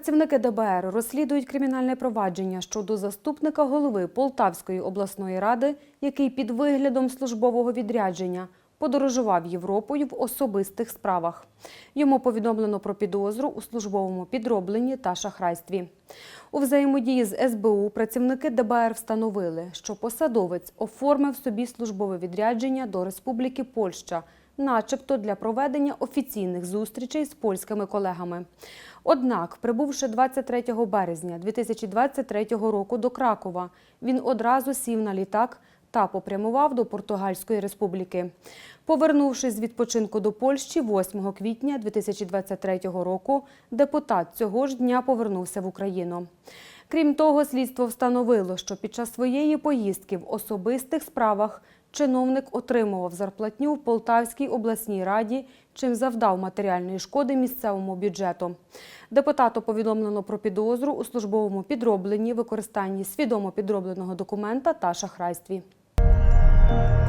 Працівники ДБР розслідують кримінальне провадження щодо заступника голови Полтавської обласної ради, який під виглядом службового відрядження подорожував Європою в особистих справах. Йому повідомлено про підозру у службовому підробленні та шахрайстві. У взаємодії з СБУ працівники ДБР встановили, що посадовець оформив собі службове відрядження до Республіки Польща, начебто для проведення офіційних зустрічей з польськими колегами. Однак, прибувши 23 березня 2023 року до Кракова, він одразу сів на літак та попрямував до Португальської республіки. Повернувшись з відпочинку до Польщі 8 квітня 2023 року, депутат цього ж дня повернувся в Україну. Крім того, слідство встановило, що під час своєї поїздки в особистих справах чиновник отримував зарплатню в Полтавській обласній раді, чим завдав матеріальної шкоди місцевому бюджету. Депутату повідомлено про підозру у службовому підробленні, використанні свідомо підробленого документа та шахрайстві. Bye.